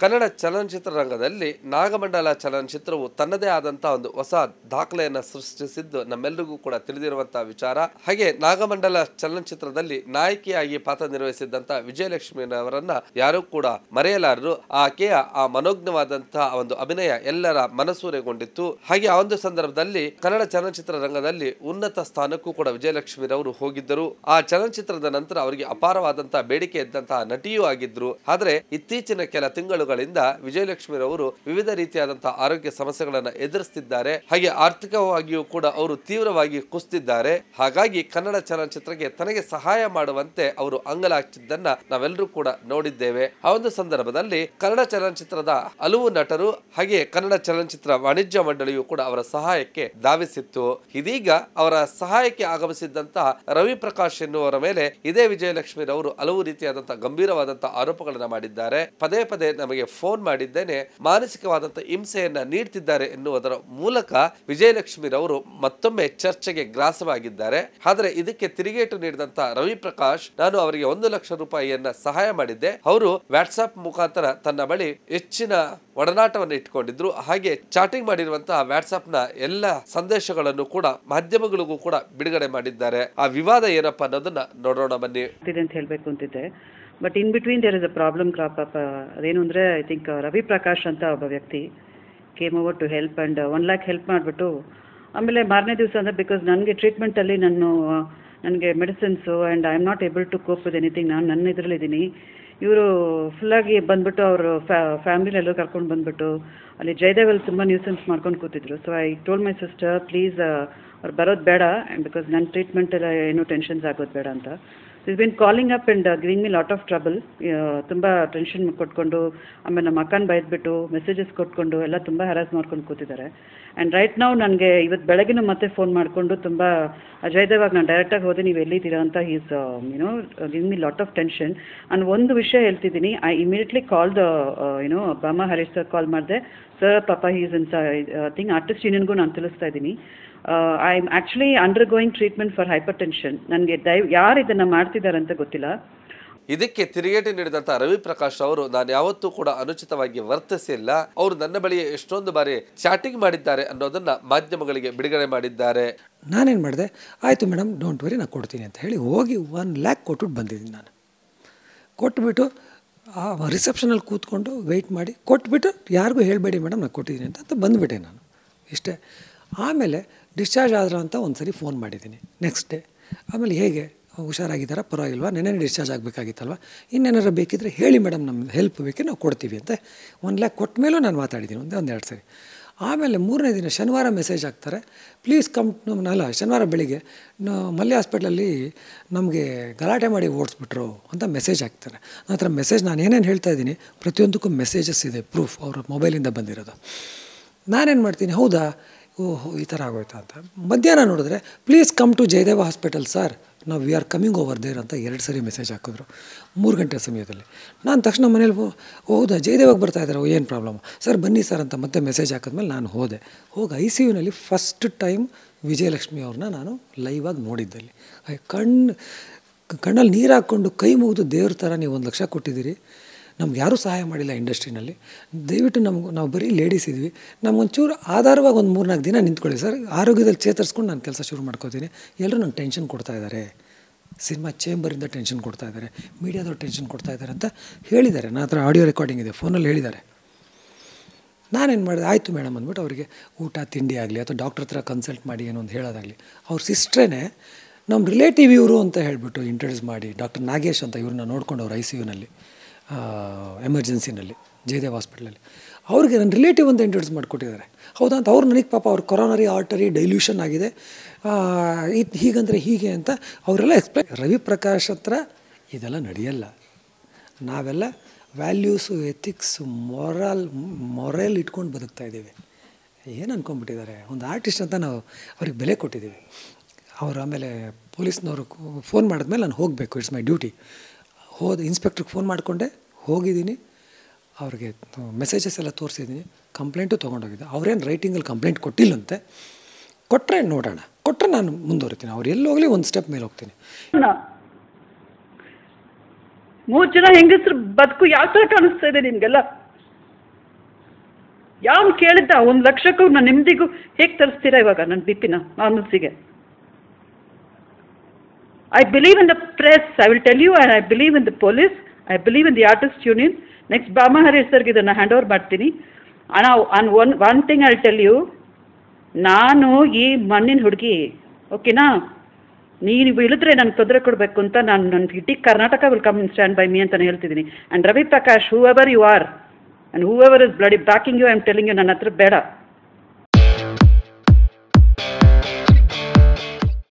ಕನ್ನಡ ಚಲನಚಿತ್ರ ರಂಗದಲ್ಲಿ ನಾಗಮಂಡಲ ಚಲನಚಿತ್ರವು ತನ್ನದೇ ಆದಂತಹ ಒಂದು ಹೊಸ ದಾಖಲೆಯನ್ನು ಸೃಷ್ಟಿಸಿದ್ದು ನಮ್ಮೆಲ್ಲರಿಗೂ ಕೂಡ ತಿಳಿದಿರುವಂತಹ ವಿಚಾರ. ಹಾಗೆ ನಾಗಮಂಡಲ ಚಲನಚಿತ್ರದಲ್ಲಿ ನಾಯಕಿಯಾಗಿ ಪಾತ್ರ ನಿರ್ವಹಿಸಿದ್ದಂತಹ ವಿಜಯಲಕ್ಷ್ಮಿಯವರನ್ನ ಯಾರೂ ಕೂಡ ಮರೆಯಲಾರರು. ಆಕೆಯ ಆ ಮನೋಜ್ಞವಾದಂತಹ ಒಂದು ಅಭಿನಯ ಎಲ್ಲರ ಮನಸೂರೆಗೊಂಡಿತ್ತು. ಹಾಗೆ ಆ ಒಂದು ಸಂದರ್ಭದಲ್ಲಿ ಕನ್ನಡ ಚಲನಚಿತ್ರ ರಂಗದಲ್ಲಿ ಉನ್ನತ ಸ್ಥಾನಕ್ಕೂ ಕೂಡ ವಿಜಯಲಕ್ಷ್ಮಿರವರು ಹೋಗಿದ್ದರು. ಆ ಚಲನಚಿತ್ರದ ನಂತರ ಅವರಿಗೆ ಅಪಾರವಾದಂತಹ ಬೇಡಿಕೆ ಇದ್ದಂತಹ ನಟಿಯೂ ಆಗಿದ್ರು. ಆದರೆ ಇತ್ತೀಚಿನ ಕೆಲ ತಿಂಗಳುಗಳಿಂದ ವಿಜಯಲಕ್ಷ್ಮಿರವರು ವಿವಿಧ ರೀತಿಯಾದಂತಹ ಆರೋಗ್ಯ ಸಮಸ್ಯೆಗಳನ್ನ ಎದುರಿಸ್ತಿದ್ದಾರೆ. ಹಾಗೆ ಆರ್ಥಿಕವಾಗಿಯೂ ಕೂಡ ಅವರು ತೀವ್ರವಾಗಿ ಕುಸ್ತಿದ್ದಾರೆ. ಹಾಗಾಗಿ ಕನ್ನಡ ಚಲನಚಿತ್ರಕ್ಕೆ ತನಗೆ ಸಹಾಯ ಮಾಡುವಂತೆ ಅವರು ಅಂಗಲಾಚಿದ್ದನ್ನ ನಾವೆಲ್ಲರೂ ಕೂಡ ನೋಡಿದ್ದೇವೆ. ಆ ಒಂದು ಸಂದರ್ಭದಲ್ಲಿ ಕನ್ನಡ ಚಲನಚಿತ್ರದ ಹಲವು ನಟರು ಹಾಗೆ ಕನ್ನಡ ಚಲನಚಿತ್ರ ವಾಣಿಜ್ಯ ಮಂಡಳಿಯು ಕೂಡ ಅವರ ಸಹಾಯಕ್ಕೆ ಧಾವಿಸಿತ್ತು. ಇದೀಗ ಅವರ ಸಹಾಯಕ್ಕೆ ಆಗಮಿಸಿದ್ದಂತಹ ರವಿ ಪ್ರಕಾಶ್ ಎನ್ನುವರ ಮೇಲೆ ಇದೇ ವಿಜಯಲಕ್ಷ್ಮಿರವರು ಹಲವು ರೀತಿಯಾದಂತಹ ಗಂಭೀರವಾದಂತಹ ಆರೋಪಗಳನ್ನು ಮಾಡಿದ್ದಾರೆ. ಪದೇ ಪದೇ ನಮಗೆ ಫೋನ್ ಮಾಡಿದ್ದೇನೆ ಮಾನಸಿಕವಾದಂತಹ ಹಿಂಸೆಯನ್ನ ನೀಡ್ತಿದ್ದಾರೆ ಎನ್ನುವುದರ ಮೂಲಕ ವಿಜಯಲಕ್ಷ್ಮಿರವರು ಮತ್ತೊಮ್ಮೆ ಚರ್ಚೆಗೆ ಗ್ರಾಸವಾಗಿದ್ದಾರೆ. ಆದರೆ ಇದಕ್ಕೆ ತಿರುಗೇಟು ನೀಡಿದಂತ ರವಿ ಪ್ರಕಾಶ್ ನಾನು ಅವರಿಗೆ ಒಂದು ಲಕ್ಷ ರೂಪಾಯಿಯನ್ನ ಸಹಾಯ ಮಾಡಿದ್ದೆ. ಅವರು ವಾಟ್ಸ್ಆಪ್ ಮುಖಾಂತರ ತನ್ನ ಬಳಿ ಹೆಚ್ಚಿನ ಒಡನಾಟವನ್ನು ಇಟ್ಕೊಂಡಿದ್ರು. ಹಾಗೆ ಚಾಟಿಂಗ್ ಮಾಡಿರುವಂತಹ ವಾಟ್ಸ್ಆಪ್ನ ಎಲ್ಲ ಸಂದೇಶಗಳನ್ನು ಕೂಡ ಮಾಧ್ಯಮಗಳಿಗೂ ಕೂಡ ಬಿಡುಗಡೆ ಮಾಡಿದ್ದಾರೆ. ಆ ವಿವಾದ ಏನಪ್ಪಾ ಅನ್ನೋದನ್ನ ನೋಡೋಣ ಬನ್ನಿ. ಅಂತ ಹೇಳಬೇಕು ಅಂತಿದ್ದೆ. But in between there is a problem crop up ಅದೇನು ಅಂದರೆ ಐ ಥಿಂಕ್ ರವಿ ಪ್ರಕಾಶ್ ಅಂತ ಒಬ್ಬ ವ್ಯಕ್ತಿ came over to help and one lakh help ಮಾಡಿಬಿಟ್ಟು, ಆಮೇಲೆ ಮಾರನೇ ದಿವಸ ಅಂದರೆ ಬಿಕಾಸ್ ನನಗೆ ಟ್ರೀಟ್ಮೆಂಟಲ್ಲಿ ನಾನು ನನಗೆ medicines and I am not able to cope with anything ನಾನು ನನ್ನ ಇದರಲ್ಲಿದ್ದೀನಿ. ಇವರು ಫುಲ್ಲಾಗಿ ಬಂದ್ಬಿಟ್ಟು ಅವರು ಫ್ಯಾಮಿಲಿನೆಲ್ಲರೂ ಕರ್ಕೊಂಡು ಬಂದ್ಬಿಟ್ಟು ಅಲ್ಲಿ ಜಯದೇವಲ್ಲಿ ತುಂಬ ನ್ಯೂಸೆನ್ಸ್ ಮಾಡ್ಕೊಂಡು ಕೂತಿದ್ರು. So I told my sister please ಅವ್ರು ಬರೋದು ಬೇಡ ಬಿಕಾಸ್ ನನ್ನ ಟ್ರೀಟ್ಮೆಂಟ್ ಎಲ್ಲ ಏನು ಟೆನ್ಷನ್ಸ್ ಆಗೋದು ಬೇಡ ಅಂತ. Is been calling up and giving me lot of trouble ತುಂಬ ಟೆನ್ಷನ್ ಕೊಟ್ಕೊಂಡು, ಆಮೇಲೆ ನಮ್ಮ ಅಕ್ಕನ ಬೈದ್ಬಿಟ್ಟು ಮೆಸೇಜಸ್ ಕೊಟ್ಕೊಂಡು, ಎಲ್ಲ ತುಂಬ ಹ್ಯಾರಾಸ್ ಮಾಡ್ಕೊಂಡು ಕೂತಿದ್ದಾರೆ. ಆ್ಯಂಡ್ ರೈಟ್ ನಾವು ನನಗೆ ಇವತ್ತು ಬೆಳಗ್ಗೆನೂ ಮತ್ತೆ ಫೋನ್ ಮಾಡಿಕೊಂಡು ತುಂಬ ಅಜಯ್ದೇವಾಗ ನಾನು ಡೈರೆಕ್ಟಾಗಿ ಹೋದೆ, ನೀವು ಎಲ್ಲಿದ್ದೀರಾ ಅಂತ is you know giving me lot of tension ನಾನು ಒಂದು ವಿಷಯ ಹೇಳ್ತಿದ್ದೀನಿ I immediately call the you know Bama Harish sir call ಮಾಡಿದೆ. ಸರ್ ಪಾಪ ಈಸ್ ಇನ್ ಥಿಂಗ್ ಆರ್ಟಿಸ್ಟ್ ಯೂನಿಯನ್ಗೂ ನಾನು ತಿಳಿಸ್ತಾ ಇದ್ದೀನಿ. I am actually undergoing treatment for hypertension ನನಗೆ ದಯ ಯಾರು ಇದನ್ನು ಮಾಡ್ತಿದ್ದಾರೆ ಅಂತ ಗೊತ್ತಿಲ್ಲ. ಇದಕ್ಕೆ ತಿರುಗೇಟು ನೀಡಿದಂತ ರವಿ ಪ್ರಕಾಶ್ ಅವರು ನಾನು ಯಾವತ್ತೂ ಕೂಡ ಅನುಚಿತವಾಗಿ ವರ್ತಿಸಿಲ್ಲ. ಅವರು ನನ್ನ ಬಳಿ ಎಷ್ಟೊಂದು ಬಾರಿ ಚಾಟಿಂಗ್ ಮಾಡಿದ್ದಾರೆ ಅನ್ನೋದನ್ನ ಮಾಧ್ಯಮಗಳಿಗೆ ಬಿಡುಗಡೆ ಮಾಡಿದ್ದಾರೆ. ನಾನೇನು ಮಾಡಿದೆ? ಆಯಿತು ಮೇಡಮ್ ಡೋಂಟ್ ವರಿ ನಾನು ಕೊಡ್ತೀನಿ ಅಂತ ಹೇಳಿ ಹೋಗಿ ಒನ್ ಲ್ಯಾಕ್ ಕೊಟ್ಬಿಟ್ಟು ಬಂದಿದ್ದೀನಿ ನಾನು. ಕೊಟ್ಬಿಟ್ಟು ಆ ರಿಸೆಪ್ಷನಲ್ಲಿ ಕೂತ್ಕೊಂಡು ವೆಯ್ಟ್ ಮಾಡಿ ಕೊಟ್ಬಿಟ್ಟು ಯಾರಿಗೂ ಹೇಳಬೇಡಿ ಮೇಡಮ್ ನಾನು ಕೊಟ್ಟಿದ್ದೀನಿ ಅಂತ ಅಂತ ಬಂದುಬಿಟ್ಟೆ ನಾನು. ಇಷ್ಟೇ. ಆಮೇಲೆ ಡಿಸ್ಚಾರ್ಜ್ ಆದ್ರ ಅಂತ ಒಂದು ಸರಿ ಫೋನ್ ಮಾಡಿದ್ದೀನಿ. ನೆಕ್ಸ್ಟ್ ಡೇ ಆಮೇಲೆ ಹೇಗೆ? ಹುಷಾರಾಗಿದ್ದಾರಾ? ಪರವಾಗಿಲ್ವಾ? ನೆನೆ ಡಿಸ್ಚಾರ್ಜ್ ಆಗಬೇಕಾಗಿತ್ತಲ್ವ? ಇನ್ನೇನಾರು ಬೇಕಿದ್ರೆ ಹೇಳಿ ಮೇಡಮ್ ನಮ್ಮ ಹೆಲ್ಪ್ ಬೇಕೇ ನಾವು ಕೊಡ್ತೀವಿ ಅಂತ. ಒಂದು ಲ್ಯಾಕ್ ಕೊಟ್ಟ ಮೇಲೂ ನಾನು ಮಾತಾಡಿದ್ದೀನಿ. ಒಂದೇ, ಒಂದೆರಡು ಸರಿ. ಆಮೇಲೆ ಮೂರನೇ ದಿನ ಶನಿವಾರ ಮೆಸೇಜ್ ಹಾಕ್ತಾರೆ. ಪ್ಲೀಸ್ ಕಮ್ ಅಲ್ಲ ಶನಿವಾರ ಬೆಳಿಗ್ಗೆ ಮಲ್ಯ ಹಾಸ್ಪಿಟ್ಲಲ್ಲಿ ನಮಗೆ ಗಲಾಟೆ ಮಾಡಿ ಓಡಿಸ್ಬಿಟ್ರು ಅಂತ ಮೆಸೇಜ್ ಹಾಕ್ತಾರೆ. ಆ ಥರ ಮೆಸೇಜ್ ನಾನು ಏನೇನು ಹೇಳ್ತಾ ಇದ್ದೀನಿ, ಪ್ರತಿಯೊಂದಕ್ಕೂ ಮೆಸೇಜಸ್ ಇದೆ ಪ್ರೂಫ್ ಅವರ ಮೊಬೈಲಿಂದ ಬಂದಿರೋದು. ನಾನೇನು ಮಾಡ್ತೀನಿ, ಹೌದಾ? ಓಹೋ, ಈ ಥರ ಆಗೋಯ್ತಾ ಅಂತ. ಮಧ್ಯಾಹ್ನ ನೋಡಿದ್ರೆ please come to Jayadeva hospital sir ನಾವು we are coming over there ಅಂತ ಎರಡು ಸರಿ ಮೆಸೇಜ್ ಹಾಕಿದ್ರು. ಮೂರು ಗಂಟೆ ಸಮಯದಲ್ಲಿ. ನಾನು ತಕ್ಷಣ ಮನೇಲಿ ಹೌದಾ, ಜಯದೇವಾಗ ಬರ್ತಾ ಇದ್ದಾರೆ. ಏನು ಪ್ರಾಬ್ಲಮ್ ಸರ್, ಬನ್ನಿ ಸರ್ ಅಂತ ಮತ್ತೆ ಮೆಸೇಜ್ ಹಾಕಿದ್ಮೇಲೆ ನಾನು ಹೋದೆ. ಹೋಗಿ ಐ ಸಿ ಯುನಲ್ಲಿ ಫಸ್ಟ್ ಟೈಮ್ ವಿಜಯಲಕ್ಷ್ಮಿ ಅವ್ರನ್ನ ನಾನು ಲೈವಾಗಿ ನೋಡಿದ್ದಲ್ಲಿ. ಕಣ್ಣು ಕಣ್ಣಲ್ಲಿ ನೀರು ಹಾಕ್ಕೊಂಡು ಕೈ ಮುಗಿದು ದೇವ್ರ ಥರ ನೀವು ಒಂದು ಲಕ್ಷ ಕೊಟ್ಟಿದ್ದೀರಿ. ನಮ್ಗೆ ಯಾರೂ ಸಹಾಯ ಮಾಡಿಲ್ಲ ಇಂಡಸ್ಟ್ರಿನಲ್ಲಿ. ದಯವಿಟ್ಟು ನಮ್ಗೆ, ನಾವು ಬರೀ ಲೇಡೀಸ್ ಇದ್ವಿ. ನಮ್ಗೊಂಚೂರು ಆಧಾರವಾಗಿ ಒಂದು ಮೂರ್ನಾಲ್ಕು ದಿನ ನಿಂತ್ಕೊಳ್ಳಿ ಸರ್. ಆರೋಗ್ಯದಲ್ಲಿ ಚೇತರಿಸ್ಕೊಂಡು ನಾನು ಕೆಲಸ ಶುರು ಮಾಡ್ಕೋತೀನಿ. ಎಲ್ಲರೂ ನಂಗೆ ಟೆನ್ಷನ್ ಕೊಡ್ತಾ ಇದ್ದಾರೆ. ಸಿನಿಮಾ ಚೇಂಬರಿಂದ ಟೆನ್ಷನ್ ಕೊಡ್ತಾ ಇದ್ದಾರೆ. ಮೀಡಿಯಾದವ್ರು ಟೆನ್ಷನ್ ಕೊಡ್ತಾ ಇದ್ದಾರೆ ಅಂತ ಹೇಳಿದ್ದಾರೆ. ನನ್ನ ಹತ್ರ ಆಡಿಯೋ ರೆಕಾರ್ಡಿಂಗ್ ಇದೆ. ಫೋನಲ್ಲಿ ಹೇಳಿದ್ದಾರೆ. ನಾನೇನು ಮಾಡಿದೆ? ಆಯಿತು ಮೇಡಮ್ ಅಂದ್ಬಿಟ್ಟು ಅವರಿಗೆ ಊಟ, ತಿಂಡಿ ಆಗಲಿ ಅಥವಾ ಡಾಕ್ಟ್ರ್ ಹತ್ರ ಕನ್ಸಲ್ಟ್ ಮಾಡಿ ಏನೋ ಒಂದು ಹೇಳೋದಾಗಲಿ. ಅವ್ರ ಸಿಸ್ಟ್ರೇನೆ ನಮ್ಮ ರಿಲೇಟಿವ್ ಇವರು ಅಂತ ಹೇಳಿಬಿಟ್ಟು ಇಂಟ್ರೊಡ್ಯೂಸ್ ಮಾಡಿ ಡಾಕ್ಟರ್ ನಾಗೇಶ್ ಅಂತ ಇವ್ರನ್ನ ನೋಡ್ಕೊಂಡು ಅವ್ರು ಐ ಸಿ ಯುನಲ್ಲಿ ಎಮರ್ಜೆನ್ಸಿನಲ್ಲಿ ಜಯದೇವ್ ಹಾಸ್ಪಿಟ್ಲಲ್ಲಿ ಅವ್ರಿಗೆ ನನ್ನ ರಿಲೇಟಿವ್ ಅಂತ ಇಂಟ್ರೊಡ್ಯೂಸ್ ಮಾಡಿಕೊಟ್ಟಿದ್ದಾರೆ. ಹೌದಾ ಅಂತ? ಅವ್ರು ನನಗೆ ಪಾಪ ಅವ್ರ ಕೊರೋನರಿ ಆರ್ಟರಿ ಡೈಲ್ಯೂಷನ್ ಆಗಿದೆ. ಇದು ಹೀಗಂದರೆ ಹೀಗೆ ಅಂತ ಅವರೆಲ್ಲ ಎಕ್ಸ್ಪ್ಲೈನ್ ರವಿ ಪ್ರಕಾಶ್ ಹತ್ರ ಇದೆಲ್ಲ ನಡೆಯಲ್ಲ. ನಾವೆಲ್ಲ ವ್ಯಾಲ್ಯೂಸು ಎಥಿಕ್ಸು ಮೊರಲ್ ಮೊರಲ್ ಇಟ್ಕೊಂಡು ಬದುಕ್ತಾ ಇದ್ದೀವಿ. ಏನು ಅಂದ್ಕೊಂಡ್ಬಿಟ್ಟಿದ್ದಾರೆ ಒಂದು ಆರ್ಟಿಸ್ಟ್ ಅಂತ ನಾವು ಅವ್ರಿಗೆ ಬೆಲೆ ಕೊಟ್ಟಿದ್ದೀವಿ. ಅವರು ಆಮೇಲೆ ಪೊಲೀಸ್ನವರು ಫೋನ್ ಮಾಡಿದ್ಮೇಲೆ ನಾನು ಹೋಗಬೇಕು ಇಟ್ಸ್ ಮೈ ಡ್ಯೂಟಿ ಹೋದ ಇನ್ಸ್ಪೆಕ್ಟ್ರಿಗೆ ಫೋನ್ ಮಾಡಿಕೊಂಡೆ, ಹೋಗಿದ್ದೀನಿ. ಅವ್ರಿಗೆ ಮೆಸೇಜಸ್ ಎಲ್ಲ ತೋರಿಸಿದ್ದೀನಿ. ಕಂಪ್ಲೇಂಟು ತೊಗೊಂಡೋಗಿದ್ದೆ. ಅವ್ರೇನು ರೈಟಿಂಗಲ್ಲಿ ಕಂಪ್ಲೇಂಟ್ ಕೊಟ್ಟಿಲ್ಲಂತೆ ಕೊಟ್ಟರೆ ನೋಡೋಣ. ಕೊಟ್ಟರೆ ನಾನು ಮುಂದುವರಿತೀನಿ. ಅವ್ರು ಎಲ್ಲೋಗಲಿ ಒಂದು ಸ್ಟೆಪ್ ಮೇಲೆ ಹೋಗ್ತೀನಿ. ಮೂರು ಜನ ಹೆಂಗಸರು ಬದುಕು ಯಾವ ಥರ ಕಾಣಿಸ್ತಾ ಇದೆ ನಿಮಗೆಲ್ಲ? ಯಾವ್ದು ಕೇಳಿದ್ದ? ಒಂದು ಲಕ್ಷಕ್ಕೂ, ನಾನು ನೆಮ್ಮದಿಗೂ ಹೇಗೆ ತರಿಸ್ತೀರಾ ಇವಾಗ ನನ್ನ ಬಿ ಪಿನ ನಾರ್ಮಲ್ಸಿಗೆ I believe in the press I will tell you and I believe in the police I believe in the artist union next ಬಾಮಹರಿ Harish ಸರ್ಗೆ ಇದನ್ನು ಹ್ಯಾಂಡ್ ಓವರ್ ಮಾಡ್ತೀನಿ. ಅಣ್ಣ on one one thing I tell you ನಾನು ಈ ಮಣ್ಣಿನ ಹುಡುಗಿ ಓಕೆನಾ ನೀನು ಇಳಿದ್ರೆ ನಾನು ತೊಂದರೆ ಕೊಡಬೇಕು ಅಂತ ನಾನು ನನ್ನ ಇಡೀ Karnataka will come stand by me ಅಂತ ಹೇಳ್ತಿದ್ದೀನಿ. And Ravi Prakash whoever you are and whoever is bloody backing you I am telling you ನನ್ನ ಹತ್ರ ಬೇಡ.